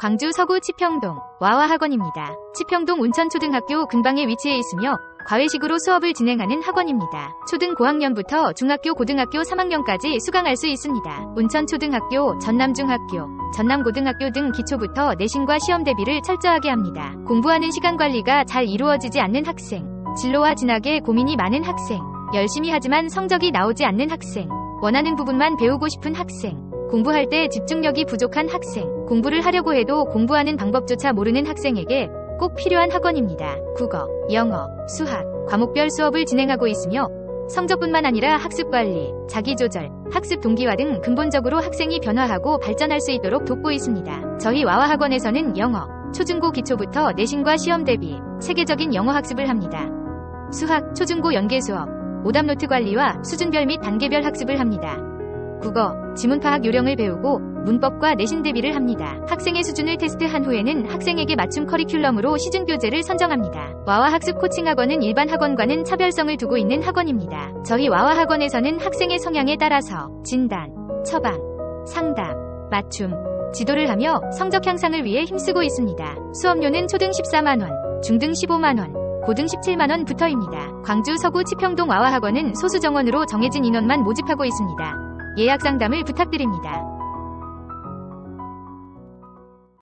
광주 서구 치평동 와와 학원입니다. 치평동 운천초등학교 근방에 위치해 있으며 과외식으로 수업을 진행하는 학원입니다. 초등 고학년부터 중학교 고등학교 3학년까지 수강할 수 있습니다. 운천초등학교, 전남중학교, 전남고등학교 등 기초부터 내신과 시험 대비를 철저하게 합니다. 공부하는 시간 관리가 잘 이루어지지 않는 학생, 진로와 진학에 고민이 많은 학생, 열심히 하지만 성적이 나오지 않는 학생, 원하는 부분만 배우고 싶은 학생, 공부할 때 집중력이 부족한 학생, 공부를 하려고 해도 공부하는 방법조차 모르는 학생에게 꼭 필요한 학원입니다. 국어, 영어, 수학, 과목별 수업을 진행하고 있으며 성적뿐만 아니라 학습 관리, 자기 조절, 학습 동기화 등 근본적으로 학생이 변화하고 발전할 수 있도록 돕고 있습니다. 저희 와와 학원에서는 영어, 초중고 기초부터 내신과 시험 대비 체계적인 영어 학습을 합니다. 수학, 초중고 연계 수업, 오답 노트 관리와 수준별 및 단계별 학습을 합니다. 국어, 지문 파악 요령을 배우고 문법과 내신 대비를 합니다. 학생의 수준을 테스트한 후에는 학생에게 맞춤 커리큘럼으로 시중 교재를 선정합니다. 와와 학습 코칭 학원은 일반 학원과는 차별성을 두고 있는 학원입니다. 저희 와와 학원에서는 학생의 성향에 따라서 진단, 처방, 상담, 맞춤, 지도를 하며 성적 향상을 위해 힘쓰고 있습니다. 수업료는 초등 14만원, 중등 15만원, 고등 17만원부터입니다. 광주 서구 치평동 와와 학원은 소수 정원으로 정해진 인원만 모집하고 있습니다. 예약 상담을 부탁드립니다.